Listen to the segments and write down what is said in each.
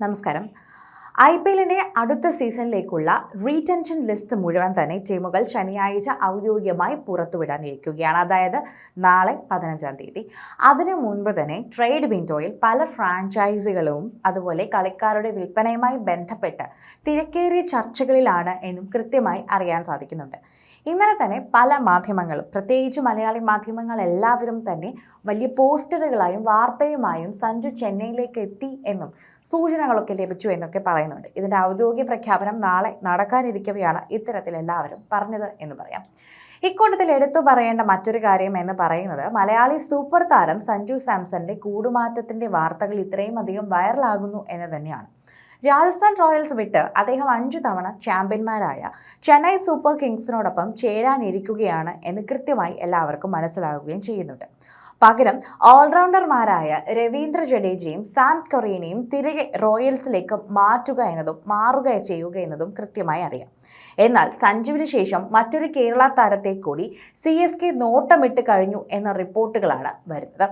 നമസ്കാരം. I P എല്ലിന്റെ അടുത്ത സീസണിലേക്കുള്ള റീടെൻഷൻ ലിസ്റ്റ് മുഴുവൻ തന്നെ ടീമുകൾ ശനിയാഴ്ച ഔദ്യോഗികമായി പുറത്തുവിടാനിരിക്കുകയാണ് അതായത് നാളെ പതിനഞ്ചാം തീയതി. അതിനു മുൻപ് തന്നെ ട്രേഡ് വിൻഡോയിൽ പല ഫ്രാഞ്ചൈസികളും അതുപോലെ കളിക്കാരുടെ വിൽപ്പനയുമായി ബന്ധപ്പെട്ട് തിരക്കേറിയ ചർച്ചകളിലാണ് എന്നും കൃത്യമായി അറിയാൻ സാധിക്കുന്നുണ്ട്. ഇന്നലെ തന്നെ പല മാധ്യമങ്ങളും പ്രത്യേകിച്ച് മലയാളി മാധ്യമങ്ങൾ എല്ലാവരും തന്നെ വലിയ പോസ്റ്ററുകളായും വാർത്തയുമായും സഞ്ജു ചെന്നൈയിലേക്ക് എത്തി എന്നും സൂചനകളൊക്കെ ലഭിച്ചു എന്നൊക്കെ പറയുന്നുണ്ട്. ഇതിന്റെ ഔദ്യോഗിക പ്രഖ്യാപനം നാളെ നടക്കാനിരിക്കവെയാണ് ഇത്തരത്തിൽ എല്ലാവരും പറഞ്ഞത് എന്ന് പറയാം. ഇക്കൂട്ടത്തിൽ എടുത്തു പറയേണ്ട മറ്റൊരു കാര്യം എന്ന് പറയുന്നത് മലയാളി സൂപ്പർ താരം സഞ്ജു സാംസന്റെ കൂടുമാറ്റത്തിന്റെ വാർത്തകൾ ഇത്രയും അധികം വൈറലാകുന്നു എന്ന് തന്നെയാണ്. രാജസ്ഥാൻ റോയൽസ് വിട്ട് അദ്ദേഹം അഞ്ചു തവണ ചാമ്പ്യന്മാരായ ചെന്നൈ സൂപ്പർ കിങ്സിനോടൊപ്പം ചേരാനിരിക്കുകയാണ് എന്ന് കൃത്യമായി എല്ലാവർക്കും മനസ്സിലാകുകയും ചെയ്യുന്നുണ്ട്. പകരം ഓൾറൗണ്ടർമാരായ രവീന്ദ്ര ജഡേജയും സാം കൊറീനയും തിരികെ റോയൽസിലേക്ക് മാറ്റുക എന്നതും മാറുക ചെയ്യുക എന്നതും കൃത്യമായി അറിയാം. എന്നാൽ സഞ്ജുവിന് ശേഷം മറ്റൊരു കേരള താരത്തെ കൂടി സി എസ് കെ നോട്ടമിട്ട് കഴിഞ്ഞു എന്ന റിപ്പോർട്ടുകളാണ് വരുന്നത്.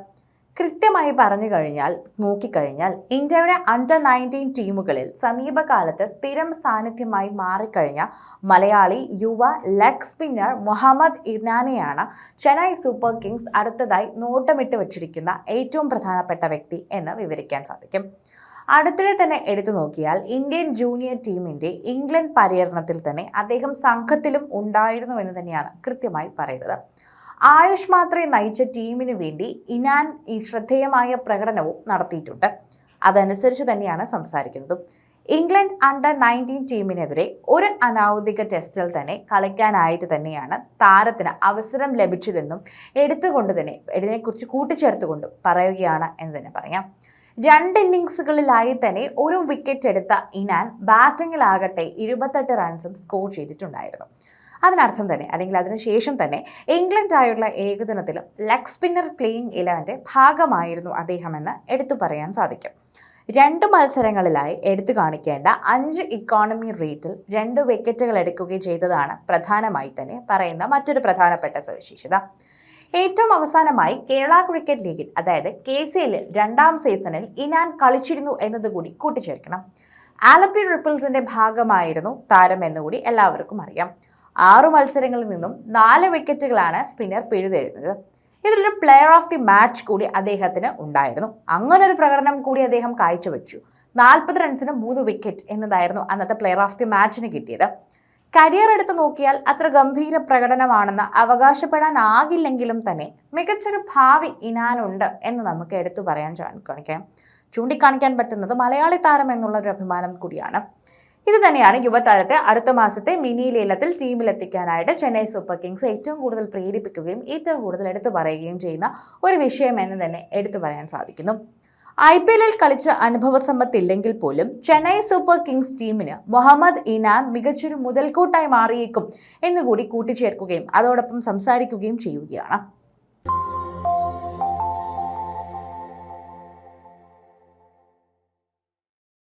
കൃത്യമായി പറഞ്ഞു കഴിഞ്ഞാൽ നോക്കിക്കഴിഞ്ഞാൽ ഇന്ത്യയുടെ അണ്ടർ നയന്റീൻ ടീമുകളിൽ സമീപകാലത്ത് സ്ഥിരം സാന്നിധ്യമായി മാറിക്കഴിഞ്ഞ മലയാളി യുവ ലെഗ് സ്പിന്നർ മുഹമ്മദ് ഇർനാനെയാണ് ചെന്നൈ സൂപ്പർ കിങ്സ് അടുത്തതായി നോട്ടമിട്ട് വച്ചിരിക്കുന്ന ഏറ്റവും പ്രധാനപ്പെട്ട വ്യക്തി എന്ന് വിവരിക്കാൻ സാധിക്കും. അടുത്തിടെ തന്നെ എടുത്തു നോക്കിയാൽ ഇന്ത്യൻ ജൂനിയർ ടീമിന്റെ ഇംഗ്ലണ്ട് പര്യടനത്തിൽ തന്നെ അദ്ദേഹം സംഘത്തിലും ഉണ്ടായിരുന്നു എന്ന് തന്നെയാണ് കൃത്യമായി പറയുന്നത്. ആയുഷ് മാത്രേ നയിച്ച ടീമിന് വേണ്ടി ഇനാൻ ഈ ശ്രദ്ധേയമായ പ്രകടനവും നടത്തിയിട്ടുണ്ട്. അതനുസരിച്ച് തന്നെയാണ് സംസാരിക്കുന്നത്. ഇംഗ്ലണ്ട് അണ്ടർ നയന്റീൻ ടീമിനെതിരെ ഒരു അനൗദ്യോഗിക ടെസ്റ്റിൽ തന്നെ കളിക്കാനായിട്ട് തന്നെയാണ് താരത്തിന് അവസരം ലഭിച്ചതെന്നും എടുത്തുകൊണ്ട് തന്നെ ഇതിനെക്കുറിച്ച് കൂട്ടിച്ചേർത്തുകൊണ്ടും പറയുകയാണ് എന്ന് തന്നെ പറയാം. രണ്ട് ഇന്നിങ്സുകളിലായി തന്നെ ഒരു വിക്കറ്റ് എടുത്ത ഇനാൻ ബാറ്റിങ്ങിലാകട്ടെ ഇരുപത്തെട്ട് റൺസും സ്കോർ ചെയ്തിട്ടുണ്ടായിരുന്നു. അതിനർത്ഥം തന്നെ അല്ലെങ്കിൽ അതിനുശേഷം തന്നെ ഇംഗ്ലണ്ടായുള്ള ഏകദിനത്തിലും ലെഗ് സ്പിന്നർ പ്ലേയിങ് ഇലവന്റെ ഭാഗമായിരുന്നു അദ്ദേഹമെന്ന് എടുത്തു പറയാൻ സാധിക്കും. രണ്ട് മത്സരങ്ങളിലായി എടുത്തു കാണിക്കേണ്ട അഞ്ച് ഇക്കോണമി റേറ്റിൽ രണ്ട് വിക്കറ്റുകൾ എടുക്കുകയും ചെയ്തതാണ് പ്രധാനമായി തന്നെ പറയുന്ന മറ്റൊരു പ്രധാനപ്പെട്ട സവിശേഷത. ഏറ്റവും അവസാനമായി കേരള ക്രിക്കറ്റ് ലീഗിൽ അതായത് കെ സി എല്ലിൽ രണ്ടാം സീസണിൽ ഇനാൻ കളിച്ചിരുന്നു എന്നതുകൂടി കൂട്ടിച്ചേർക്കണം. ആലപ്പി റിപ്പിൾസിന്റെ ഭാഗമായിരുന്നു താരം എന്നുകൂടി എല്ലാവർക്കും അറിയാം. ആറു മത്സരങ്ങളിൽ നിന്നും നാല് വിക്കറ്റുകളാണ് സ്പിന്നർ പിഴുതെഴുന്നത് ഇതിലൊരു പ്ലെയർ ഓഫ് ദി മാച്ച് കൂടി അദ്ദേഹത്തിന് ഉണ്ടായിരുന്നു. അങ്ങനെ ഒരു പ്രകടനം കൂടി അദ്ദേഹം കാഴ്ചവെച്ചു. നാൽപ്പത് റൺസിന് മൂന്ന് വിക്കറ്റ് എന്നതായിരുന്നു അന്നത്തെ പ്ലെയർ ഓഫ് ദി മാച്ചിന് കിട്ടിയത്. കരിയർ എടുത്ത് നോക്കിയാൽ അത്ര ഗംഭീര പ്രകടനമാണെന്ന് അവകാശപ്പെടാനാകില്ലെങ്കിലും തന്നെ മികച്ചൊരു ഭാവി ഇനാനുണ്ട് എന്ന് നമുക്ക് എടുത്തു പറയാൻ കാണിക്കാം. ചൂണ്ടിക്കാണിക്കാൻ പറ്റുന്നത് മലയാളി താരം എന്നുള്ള ഒരു അഭിമാനം കൂടിയാണ്. ഇത് തന്നെയാണ് യുവതാരത്തെ അടുത്ത മാസത്തെ മിനി ലേലത്തിൽ ടീമിലെത്തിക്കാനായിട്ട് ചെന്നൈ സൂപ്പർ കിങ്സ് ഏറ്റവും കൂടുതൽ പ്രേരിപ്പിക്കുകയും ഏറ്റവും കൂടുതൽ എടുത്തു പറയുകയും ചെയ്യുന്ന ഒരു വിഷയം എന്ന് തന്നെ എടുത്തു പറയാൻ സാധിക്കുന്നു. ഐ പി എല്ലിൽ കളിച്ച അനുഭവ സമ്പത്തില്ലെങ്കിൽ പോലും ചെന്നൈ സൂപ്പർ കിങ്സ് ടീമിന് മുഹമ്മദ് ഇനാൻ മികച്ചൊരു മുതൽക്കൂട്ടായി മാറിയേക്കും എന്നുകൂടി കൂട്ടിച്ചേർക്കുകയും അതോടൊപ്പം സംസാരിക്കുകയും ചെയ്യുകയാണ്.